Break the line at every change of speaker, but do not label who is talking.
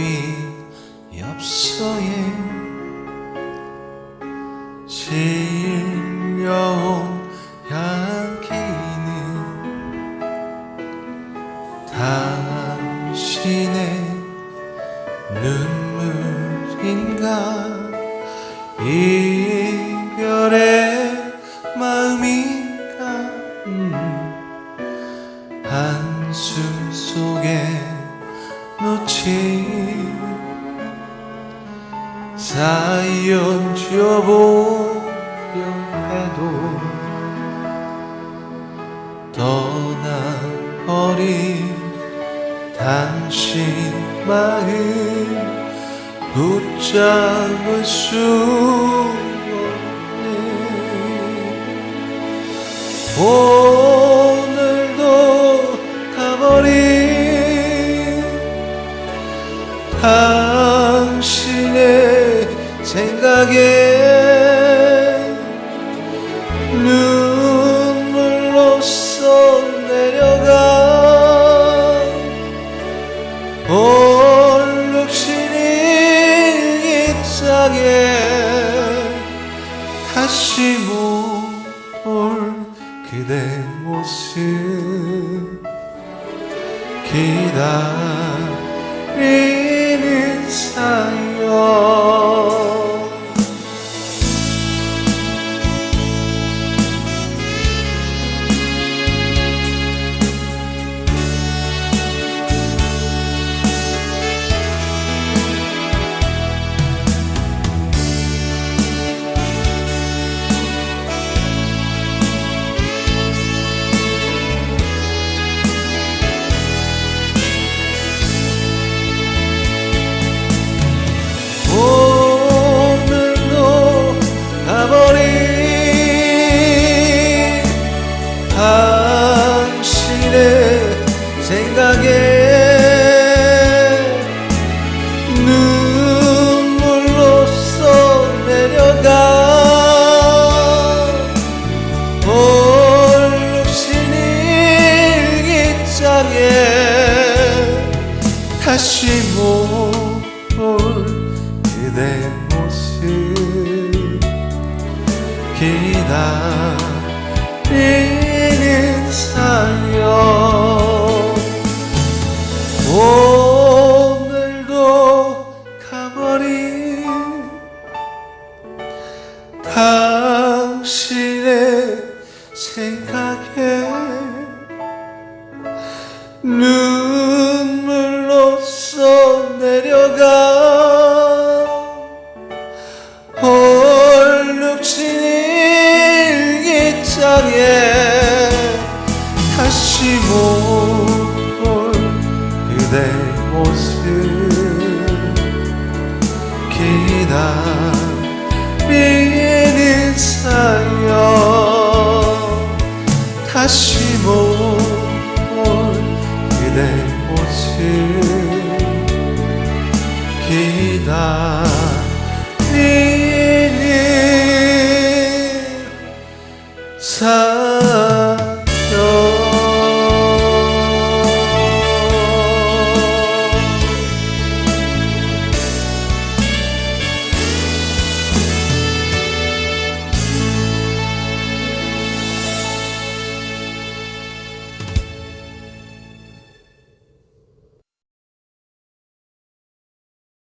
햇빛 엽서에 실려온 향기는 당신의 눈물인가 이별의 마음인가 음. 한숨 속에 놓친 사연 줘보려 해도 떠나버린 당신 마음 붙잡을 수 없네 생각에 눈물로써 내려가 얼룩신 일기장에 다시 못볼 그대 모습 기다 생각에 눈물로 써 내려가 얼룩신 일기장에 다시 못볼 그대 모습 기다리는 사연 생각에 눈물로 써 내려가. 얼룩진 일기장에 다시 못볼 그대 모습. 기다리는 사연 다시 못볼 그대 모습 기다리는 사연